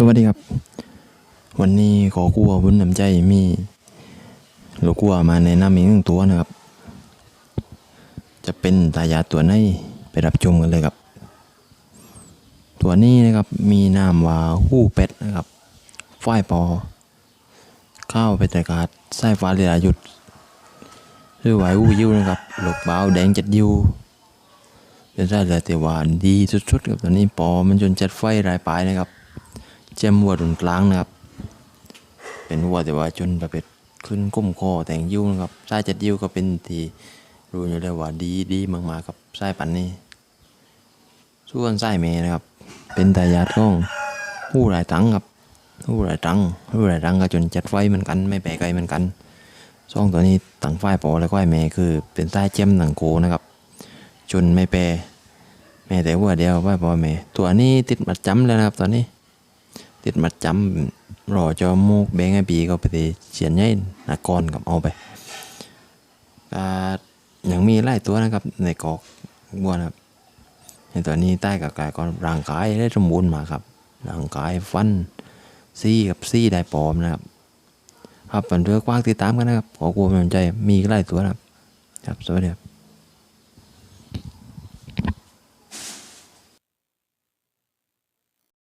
สวัสดีครับ วันนี้ขอกู้บุญน้ำใจมีลูกกัวมาในน้ำอีหนึ่งตัวนะครับ จะเป็นตายาตัวไหนไปรับชมกันเลยครับ ตัวนี้นะครับมีนามว่าหู้เป็ดนะครับฝ้ายปอ ข้าวเป็ดตากาศไส้ฟ้าเรียยุดหรือไหวหู้ยิวนะครับหลกเบาแดงจัดยิวเป็นไส้เรือแต่ว่าดีสุดๆครับตัวนี้ปอมันจนจัดไฟรายปลายนะครับ เจมวัวตรงกลางนะครับ เป็นวัวแต่ว่าจนประเภทขึ้นก้มคอแต่งยิ้วนะครับไส้จัดยิ้วก็เป็นที่รู้อยู่แล้วว่าดีดีมากๆกับไส้ปันนี้ส่วนไส้เมนะครับ เป็นตายาทของผู้หลายตังครับผู้หลายตังผู้หลายตังก็จนจัดไฟเหมือนกัน ไม่แปลกไกลเหมือนกันสองตัวนี้ต่างฝ่ายปอแล้วก็ไอเมคือเป็นไส้เจมหนังโกนะครับ จนไม่แปรแม่แต่วัวเดียวฝ่ายปอแม่ตัวนี้ติดมัดจำแล้วนะครับตอนนี้ ติดมัดจำรอจอมูกแบงไอปีก็ไปเฉียนใหญ่นักกรกับเอาไปอ่ายังมีหลายตัวนะครับ ในกอกบัวนะครับ ในตัวนี้ใต้กับกายก็ร่างกายได้สมบูรณ์มาครับ ร่างกายฟันซี่กับซี่ได้ปลอมนะครับ ครับเป็นเรื่องกว้างติดตามกันนะครับ ขอกลัวมันใจมีหลายตัวนะครับ ครับสวัสดีครับ